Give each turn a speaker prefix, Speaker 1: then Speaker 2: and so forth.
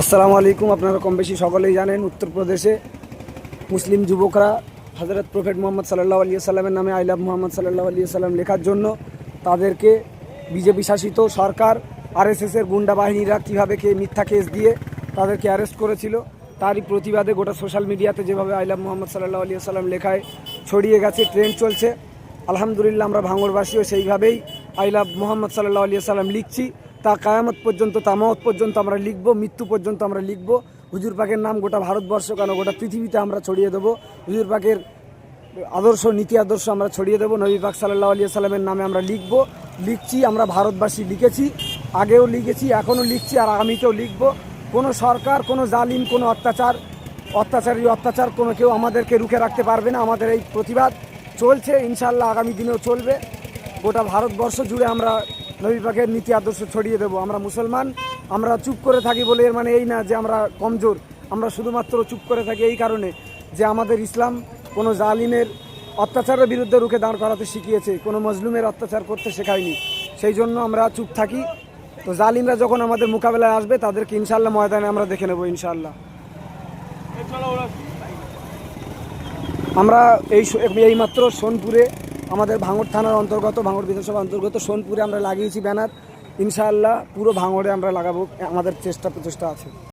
Speaker 1: আসসালামু আলাইকুম, আপনারা কম বেশি সকলেই জানেন, উত্তরপ্রদেশে মুসলিম যুবকরা হজরত প্রফেট মোহাম্মদ সাল্লাহ আলিয়া সাল্লামের নামে আই লাভ মোহাম্মদ সাল্লাহ আলিয়া সাল্লাম লেখার জন্য তাদেরকে বিজেপি শাসিত সরকার আরএসএসের গুন্ডা বাহিনীরা কীভাবে কে মিথ্যা কেস দিয়ে তাদেরকে অ্যারেস্ট করেছিল, তারই প্রতিবাদে গোটা সোশ্যাল মিডিয়াতে যেভাবে আই লাভ মোহাম্মদ সাল্লাহ আলিয়া সাল্লাম লেখায় ছড়িয়ে গেছে ট্রেন্ড চলছে। আলহামদুলিল্লাহ আমরা ভাঙড়বাসীও সেইভাবেই আই লাভ মোহাম্মদ সাল্লাহ আলিয়া সাল্লাম লিখছি। তা কায়ামত পর্যন্ত তামামত পর্যন্ত আমরা লিখব, মৃত্যু পর্যন্ত আমরা লিখব। হুজুর পাকের নাম গোটা ভারতবর্ষ কেন? গোটা পৃথিবীতে আমরা ছড়িয়ে দেবো। হুজুর পাকের আদর্শ, নীতি আদর্শ আমরা ছড়িয়ে দেবো। নবী পাক সাল্লাহ আলিয়া সাল্লামের নামে আমরা লিখব। লিখছি, আমরা ভারতবাসী লিখেছি, আগেও লিখেছি, এখনও লিখছি আর আগামীতেও লিখব। কোনো সরকার, কোনো জালিম, কোনো অত্যাচার, অত্যাচারী অত্যাচার কোনো কেউ আমাদেরকে রুখে রাখতে পারবে না। আমাদের এই প্রতিবাদ চলছে ইনশাল্লাহ আগামী দিনেও চলবে। গোটা ভারতবর্ষ জুড়ে আমরা নবী পাকের নীতি আদর্শ ছড়িয়ে দেবো। আমরা মুসলমান, আমরা চুপ করে থাকি বলে এর মানে এই না যে আমরা কমজোর। আমরা শুধুমাত্র চুপ করে থাকি এই কারণে যে আমাদের ইসলাম কোনো জালিমের অত্যাচারের বিরুদ্ধে রুখে দাঁড় করাতে শিখিয়েছে, কোনো মজলুমের অত্যাচার করতে শেখায়নি। সেই জন্য আমরা চুপ থাকি। তো জালিমরা যখন আমাদের মোকাবেলায় আসবে, তাদেরকে ইনশাল্লাহ ময়দানে আমরা দেখে নেব ইনশাল্লাহ আমরা এই এইমাত্র সোনপুরে আমাদের ভাঙড় থানার অন্তর্গত, ভাঙড় বিধানসভা অন্তর্গত সোনপুরে আমরা লাগিয়েছি ব্যানার। ইনশাআল্লাহ পুরো ভাঙড়ে আমরা লাগাবো, আমাদের চেষ্টা প্রচেষ্টা আছে।